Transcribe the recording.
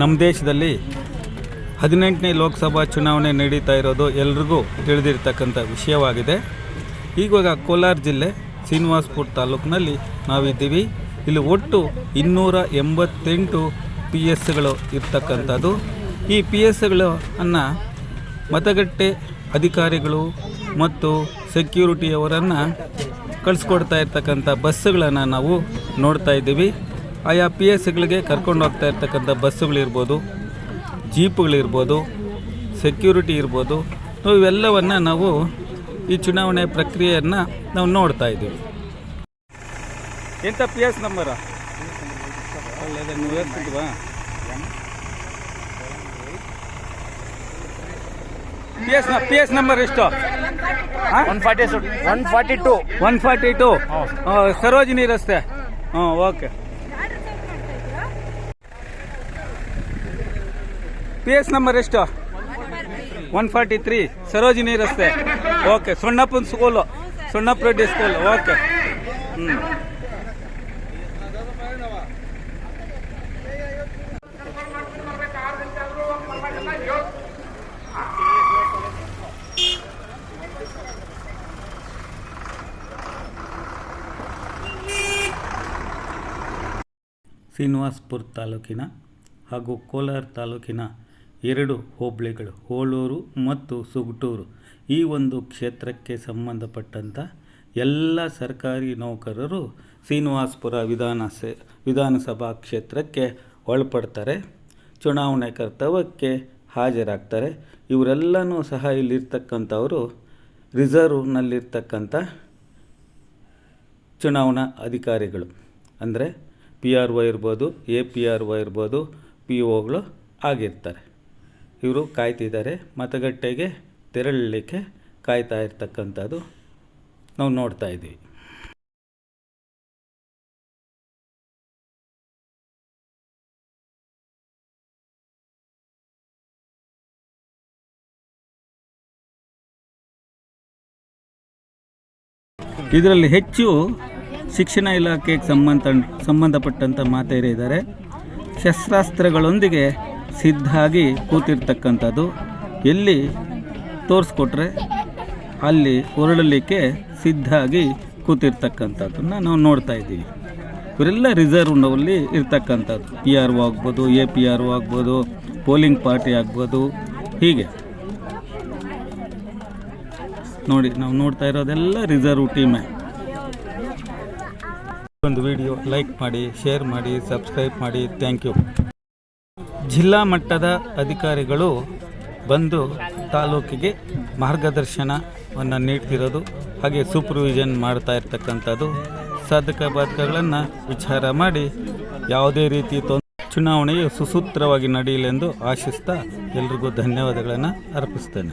ನಮ್ಮ ದೇಶದಲ್ಲಿ ಹದಿನೆಂಟನೇ ಲೋಕಸಭಾ ಚುನಾವಣೆ ನಡೀತಾ ಇರೋದು ಎಲ್ರಿಗೂ ತಿಳಿದಿರ್ತಕ್ಕಂಥ ವಿಷಯವಾಗಿದೆ. ಈವಾಗ ಕೋಲಾರ ಜಿಲ್ಲೆ ಶ್ರೀನಿವಾಸ್ಪುರ ತಾಲೂಕಿನಲ್ಲಿ ನಾವಿದ್ದೀವಿ. ಇಲ್ಲಿ ಒಟ್ಟು ಇನ್ನೂರ ಎಂಬತ್ತೆಂಟು ಪಿ ಎಸ್ಗಳು ಇರ್ತಕ್ಕಂಥದ್ದು. ಈ ಪಿ ಎಸ್ಗಳು ಅನ್ನು ಮತಗಟ್ಟೆ ಅಧಿಕಾರಿಗಳು ಮತ್ತು ಸೆಕ್ಯೂರಿಟಿಯವರನ್ನು ಕಳಿಸ್ಕೊಡ್ತಾ ಇರ್ತಕ್ಕಂಥ ಬಸ್ಸುಗಳನ್ನು ನಾವು ನೋಡ್ತಾ ಇದ್ದೀವಿ. ಆಯಾ ಪಿ ಎಸ್ಗಳಿಗೆ ಕರ್ಕೊಂಡು ಹೋಗ್ತಾ ಇರ್ತಕ್ಕಂಥ ಬಸ್ಸುಗಳಿರ್ಬೋದು ಜೀಪ್ಗಳಿರ್ಬೋದು ಸೆಕ್ಯೂರಿಟಿ ಇರ್ಬೋದು ನಾವು ಇವೆಲ್ಲವನ್ನು ನಾವು ಈ ಚುನಾವಣೆ ಪ್ರಕ್ರಿಯೆಯನ್ನು ನಾವು ನೋಡ್ತಾ ಇದ್ದೀವಿ. ಎಂಥ P S number P S P S number ಎಷ್ಟು? One forty one forty two one forty two Sarojini ರಸ್ತೆ. ಹಾಂ ಓಕೆ. ಪಿ ಎಸ್ ನಂಬರ್ ಎಷ್ಟು? ಒನ್ ಫಾರ್ಟಿ ತ್ರೀ ಸರೋಜಿನಿ ರಸ್ತೆ. Okay ಸೊಣ್ಣಪ್ಪನ school Sonnappa Reddy school okay ಹ್ಞೂ ಶ್ರೀನಿವಾಸ್ಪುರ ತಾಲೂಕಿನ ಹಾಗೂ ಕೋಲಾರ ತಾಲೂಕಿನ ಎರಡು ಹೋಬಳಿಗಳು, ಹೋಳೂರು ಮತ್ತು ಸುಗಟೂರು. ಈ ಒಂದು ಕ್ಷೇತ್ರಕ್ಕೆ ಸಂಬಂಧಪಟ್ಟಂಥ ಎಲ್ಲ ಸರ್ಕಾರಿ ನೌಕರರು ಶ್ರೀನಿವಾಸ್ಪುರ ವಿಧಾನಸೆ, ವಿಧಾನಸಭಾ ಕ್ಷೇತ್ರಕ್ಕೆ ಒಳಪಡ್ತಾರೆ. ಚುನಾವಣೆ ಕರ್ತವ್ಯಕ್ಕೆ ಹಾಜರಾಗ್ತಾರೆ. ಇವರೆಲ್ಲನೂ ಸಹ ಇಲ್ಲಿರ್ತಕ್ಕಂಥವರು ರಿಸರ್ವ್ನಲ್ಲಿರ್ತಕ್ಕಂಥ ಚುನಾವಣಾ ಅಧಿಕಾರಿಗಳು. ಅಂದರೆ ಪಿ ಆರ್ ಒ ಇರ್ಬೋದು, ಎ ಪಿ ಆರ್ ಒ ಇರ್ಬೋದು, ಪಿ ಒಗಳು ಆಗಿರ್ತಾರೆ. ಇವರು ಕಾಯ್ತಿದ್ದಾರೆ, ಮತಗಟ್ಟೆಗೆ ತೆರಳಲಿಕ್ಕೆ ಕಾಯ್ತಾ ಇರ್ತಕ್ಕಂಥದ್ದು ನಾವು ನೋಡ್ತಾ ಇದ್ದೀವಿ. ಇದರಲ್ಲಿ ಹೆಚ್ಚು ಶಿಕ್ಷಣ ಇಲಾಖೆಗೆ ಸಂಬಂಧ ಸಂಬಂಧಪಟ್ಟಂಥ ಮಾತೇರಿದ್ದಾರೆ. ಶಸ್ತ್ರಾಸ್ತ್ರಗಳೊಂದಿಗೆ ಸಿದ್ಧಾಗಿ ಕೂತಿರ್ತಕ್ಕಂಥದ್ದು. ಎಲ್ಲಿ ತೋರಿಸ್ಕೊಟ್ರೆ ಅಲ್ಲಿ ಹೊರಡಲಿಕ್ಕೆ ಸಿದ್ಧಾಗಿ ಕೂತಿರ್ತಕ್ಕಂಥದ್ದನ್ನ ನಾವು ನೋಡ್ತಾ ಇದ್ದೀವಿ. ಇವರೆಲ್ಲ ರಿಸರ್ವ್ನಲ್ಲಿ ಇರ್ತಕ್ಕಂಥದ್ದು. ಪಿ ಆರ್ ಒ ಆಗ್ಬೋದು ಎ ಪಿ ಆರ್ ಒ ಆಗ್ಬೋದು ಪೋಲಿಂಗ್ ಪಾರ್ಟಿ ಆಗ್ಬೋದು, ಹೀಗೆ. ನೋಡಿ, ನಾವು ನೋಡ್ತಾ ಇರೋದೆಲ್ಲ ರಿಸರ್ವ್ ಟೀಮೇ ಒಂದು ವಿಡಿಯೋ ಲೈಕ್ ಮಾಡಿ ಶೇರ್ ಮಾಡಿ ಸಬ್ಸ್ಕ್ರೈಬ್ ಮಾಡಿ. ಥ್ಯಾಂಕ್ ಯು ಜಿಲ್ಲಾ ಮಟ್ಟದ ಅಧಿಕಾರಿಗಳು ಬಂದು ತಾಲೂಕಿಗೆ ಮಾರ್ಗದರ್ಶನವನ್ನು ನೀಡ್ತಿರೋದು ಹಾಗೆ ಸೂಪರ್ವಿಷನ್ ಮಾಡ್ತಾ ಇರ್ತಕ್ಕಂಥದ್ದು. ಸಾಧಕ ಬಾಧಕಗಳನ್ನು ವಿಚಾರ ಮಾಡಿ ಯಾವುದೇ ರೀತಿ ತೊಂದರೆ ಚುನಾವಣೆಯು ಸುಸೂತ್ರವಾಗಿ ನಡೆಯಲೆಂದು ಆಶಿಸ್ತಾ ಎಲ್ರಿಗೂ ಧನ್ಯವಾದಗಳನ್ನು ಅರ್ಪಿಸ್ತೇನೆ.